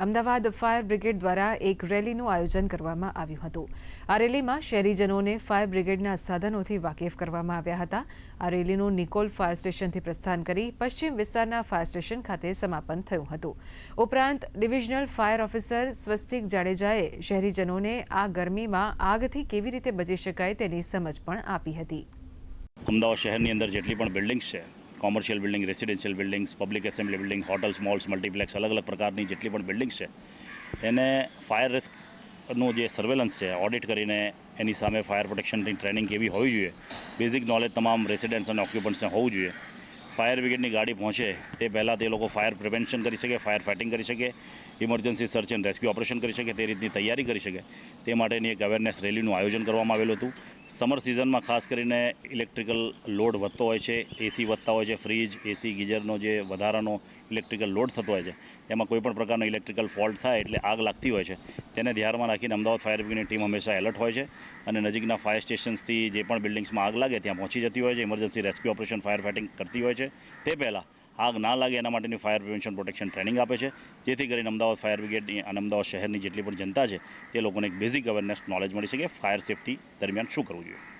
Ahmedabad fire brigade દ્વારા એક રેલીનું આયોજન કરવામાં આવ્યું હતું. આ રેલીમાં શહેરીજનોને ફાયર બ્રિગેડના સાધનોથી વાકેફ કરવામાં આવ્યા હતા. આ રેલીનું નિકોલ ફાયર સ્ટેશનથી પ્રસ્થાન કરી પશ્ચિમ વિસ્તારના ફાયર સ્ટેશન ખાતે સમાપન થયું હતું. ઉપરાંત ડિવિઝનલ ફાયર ઓફિસર સ્વસ્તિક જાડેજાએ શહેરીજનોને આ ગરમીમાં આગથી કેવી રીતે બચી શકાય તેની સમજ પણ આપી હતી. અમદાવાદ શહેરની અંદર જેટલી પણ બિલ્ડિંગ્સ છે commercial building residential buildings public assembly building hotels malls multiplex અલગ અલગ પ્રકારની જેટલી પણ બિલ્ડિંગ્સ છે એને ફાયર રિસ્કનું જે સર્વેલન્સ છે ઓડિટ કરીને એની સામે ફાયર પ્રોટેક્શનની ટ્રેનિંગ કેવી હોવી જોઈએ બેઝિક નોલેજ તમામ રેસિડેન્ટ્સ અને ઓક્યુપન્ટ્સને હોવું જોઈએ ફાયર બ્રિગેડની ગાડી પહોંચે તે પહેલાં તે લોકો ફાયર પ્રિવેન્શન કરી શકે ફાયર ફાઇટિંગ કરી શકે emergency search and rescue operation કરી શકે તે રીતની તૈયારી કરી શકે તે માટેની એક અવેરનેસ રેલીનું આયોજન કરવામાં આવેલું હતું સમર સિઝનમાં ખાસ કરીને ઇલેક્ટ્રિકલ લોડ વધતો હોય છે એસી વધતા હોય છે, ફ્રીજ એસી ગીઝરનો જે વધારાનો ઇલેક્ટ્રિકલ લોડ થતો હોય છે, એમાં કોઈ પણ પ્રકારનો ઇલેક્ટ્રિકલ ફોલ્ટ થાય એટલે આગ લાગતી હોય છે. તેને ધ્યાનમાં રાખીને અમદાવાદ ફાયર બ્રિગેડની ટીમ હંમેશા એલર્ટ હોય છે અને નજીકના ફાયર સ્ટેશન્સથી જે પણ બિલ્ડિંગ્સમાં આગ લાગે ત્યાં પહોંચી જતી હોય છે, emergency rescue operation fire fighting કરતી હોય છે. તે પહેલાં આગ ના લાગે એના માટેની ફાયર પ્રિવેન્શન પ્રોટેક્શન ટ્રેનિંગ આપે છે. જેથી કરીને અમદાવાદ ફાયર બ્રિગેડની અને અમદાવાદ શહેરની જેટલી પણ જનતા છે, તે લોકોને એક બેઝિક અવેરનેસ નોલેજ મળી શકે ફાયર સેફટી દરમિયાન શું કરવું જોઈએ?